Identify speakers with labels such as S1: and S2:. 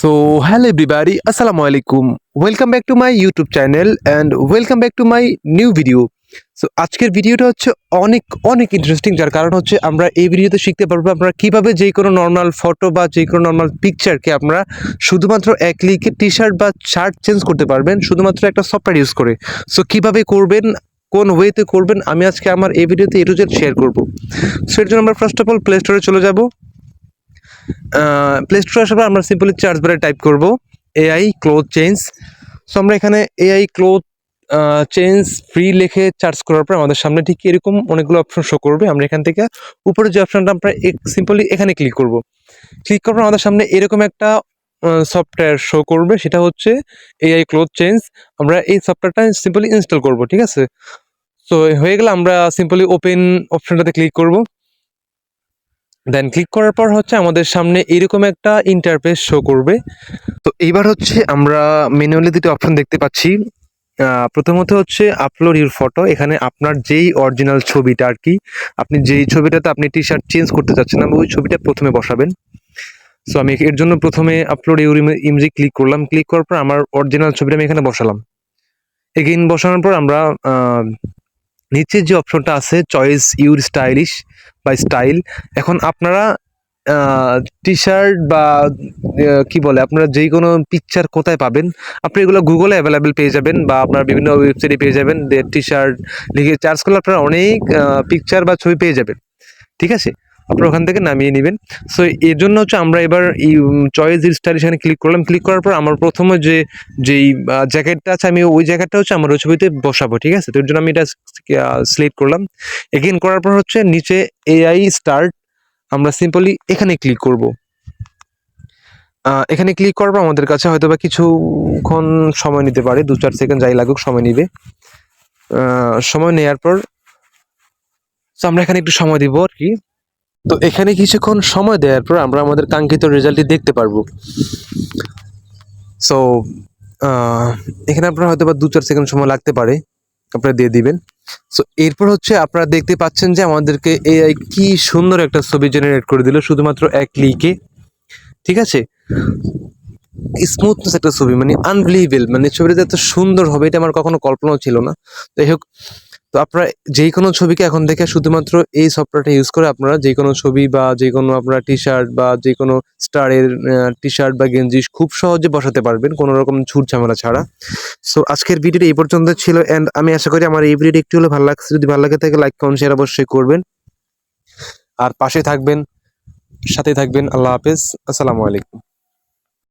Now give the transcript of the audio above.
S1: So, hello everybody, আসসালামু আলাইকুম welcome back to my YouTube channel and welcome back to my new video so আজকের ভিডিওটা হচ্ছে অনেক অনেক ইন্টারেস্টিং যার কারণ হচ্ছে আমরা এই ভিডিওতে শিখতে পারব আমরা কীভাবে যে কোনো নর্মাল ফটো বা যে কোনো নর্মাল পিকচারকে আপনারা শুধুমাত্র এক ক্লিকে টি শার্ট বা শার্ট চেঞ্জ করতে পারবেন শুধুমাত্র একটা সফটওয়্যার ইউজ করে। সো কীভাবে করবেন কোন ওয়েতে করবেন আমি আজকে আমার এই ভিডিওতে এ টু জেড শেয়ার করব। সো এর জন্য আমরা ফার্স্ট অফ অল প্লে স্টোরে চলে যাব। প্লে স্টোরে আসার পর আমরা সিম্পলি চার্জ বারে টাইপ করব এআই ক্লোথ চেঞ্জ সো আমরা এখানে এআই ক্লোথ চেঞ্জ ফ্রি লিখে চার্জ করার পর আমাদের সামনে ঠিক এরকম অনেকগুলো অপশন শো করবে। আমরা এখান থেকে উপরে যে অপশনটা আমরা সিম্পলি এখানে ক্লিক করব। ক্লিক করার পর আমাদের সামনে এরকম একটা সফটওয়্যার শো করবে, সেটা হচ্ছে এআই ক্লোথ চেঞ্জ আমরা এই সফটওয়্যারটা সিম্পলি ইনস্টল করব, ঠিক আছে? সো হয়ে গেলে আমরা সিম্পলি ওপেন অপশনটাতে ক্লিক করব। দেন ক্লিক করার পর হচ্ছে আমাদের সামনে এরকম একটা ইন্টারফেস শো করবে। তো এইবার হচ্ছে আমরা ম্যানুয়ালি দুটো অপশন দেখতে পাচ্ছি। প্রথমত হচ্ছে আপলোড ইউর ফটো এখানে আপনার যেই অরিজিনাল ছবিটা আর কি, আপনি যেই ছবিটাতে আপনি টি শার্ট চেঞ্জ করতে চাচ্ছেন ওই ছবিটা প্রথমে বসাবেন। সো আমি এর জন্য প্রথমে আপলোড ইউর ইমেজে ক্লিক করলাম। ক্লিক করার পর আমার অরিজিনাল ছবিটা আমি এখানে বসালাম। এগেইন বসানোর পর আমরা নিচের যে অপশনটা আছে চয়েস ইউর স্টাইলিশ বা স্টাইল এখন আপনারা টি শার্ট বা কি বলে, আপনারা যেই কোনো পিকচার কোথায় পাবেন, আপনি এগুলো গুগলে অ্যাভেলেবেল পেয়ে যাবেন বা আপনার বিভিন্ন ওয়েবসাইটে পেয়ে যাবেন টি শার্ট লিখে চার্জ করলে আপনারা অনেক পিকচার বা ছবি পেয়ে যাবেন। ঠিক আছে? আপনারা ওখান থেকে নামিয়ে নেবেন। সো এর জন্য হচ্ছে আমরা এবার এই চয়েস স্টাইল এখানে ক্লিক করলাম। ক্লিক করার পর আমার প্রথমে যে, যেই জ্যাকেটটা আছে, আমি ওই জ্যাকেটটা হচ্ছে আমার ছবিতে বসাবো, ঠিক আছে? তো এর জন্য আমি এটা সিলেক্ট করলাম। এগেন করার পর হচ্ছে নিচে এআই স্টার্ট আমরা সিম্পলি এখানে ক্লিক করব। এখানে ক্লিক করার পর আমাদের কাছে হয়তো বা কিছুক্ষণ সময় নিতে পারে, দু চার সেকেন্ড যাই লাগুক, সময় নিবে। সময় নেওয়ার পর তো আমরা এখানে একটু সময় দিব আর কি। তো এখানে কিছুক্ষণ সময় দেওয়ার পর আমরা আমাদের কাঙ্ক্ষিত রেজাল্টটি দেখতে পারব। সো এখানে আপনার হয়তো বা দু চার সেকেন্ড সময় লাগতে পারে। আপনারা দিয়ে দিবেন। সো এরপর হচ্ছে আপনারা দেখতে পাচ্ছেন যে আমাদেরকে এআই কি সুন্দর একটা ছবি জেনারেট করে দিল, শুধুমাত্র এক ক্লিকে ঠিক আছে? স্মুথনেস একটা ছবি মানে আনবিলিভেবল মানে ছবিটা এত সুন্দর হবে, এটা আমার কখনো কল্পনাও ছিল না। যাই হোক তো আপনারা যেই কোনো ছবিকে এখন দেখে শুধুমাত্র এই সফটওয়্যারটা ইউজ করে আপনারা যে কোনো ছবি বা যে কোনো আপনারা টি শার্ট বা যে কোনো স্টারের টি শার্ট বা গেঞ্জি খুব সহজে বসাতে পারবেন, কোনো রকম ছুট ঝামেলা ছাড়া। সো আজকের ভিডিওটা এই পর্যন্ত ছিল অ্যান্ড আমি আশা করি আমার এই ভিডিওটা একটু হলে ভালো লাগছে। যদি ভালো লাগে থাকে লাইক কমেন্ট শেয়ার অবশ্যই করবেন। আর পাশে থাকবেন, সাথে থাকবেন। আল্লাহ হাফেজ। আসসালামু আলাইকুম।